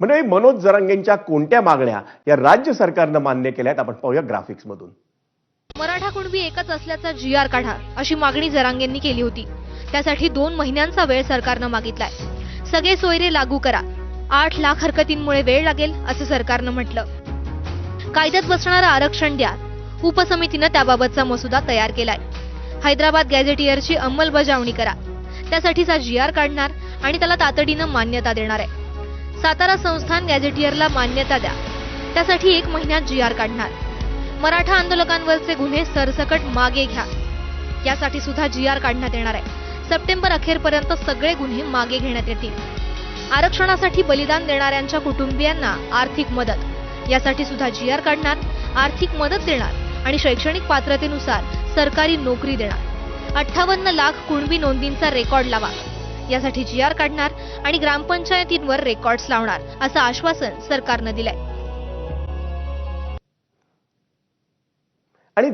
म्हणजे मनोज जरांगेंच्या कोणत्या मागण्या या राज्य सरकारनं मान्य केल्यात? आपण पाहूया ग्राफिक्स मधून. मराठा कुणबी एकच असल्याचा जी आर काढा अशी मागणी जरांगेंनी केली होती. त्यासाठी दोन महिन्यांचा वेळ सरकारनं मागितलाय. सगळे सोयरे लागू करा. आठ लाख हरकतींमुळे वेळ लागेल असं सरकारनं म्हटलं. कायद्यात बसणारं आरक्षण द्या. उपसमितीनं त्याबाबतचा मसुदा तयार केलाय. हैदराबाद गॅझेटियरची अंमलबजावणी करा. त्यासाठीचा जी आर काढणार आणि त्याला तातडीनं मान्यता देणार आहे. सातारा संस्थान गॅझेटियरला मान्यता द्या. त्यासाठी एक महिन्यात जी आर काढणार. मराठा आंदोलकांवरचे गुन्हे सरसकट मागे घ्या. यासाठी सुद्धा जी आर काढण्यात येणार आहे. सप्टेंबर अखेरपर्यंत सगळे गुन्हे मागे घेण्यात येतील. आरक्षणासाठी बलिदान देणाऱ्यांच्या कुटुंबियांना आर्थिक मदत. यासाठी सुद्धा जी आर काढणार आर्थिक मदत देणार आणि शैक्षणिक पात्रतेनुसार सरकारी नोकरी देणार. अठ्ठावन्न लाख कुणबी नोंदींचा रेकॉर्ड लावा. यासाठी जी आर काढणार आणि ग्रामपंचायतींवर रेकॉर्ड्स लावणार असं आश्वासन सरकारनं दिलंय. आणि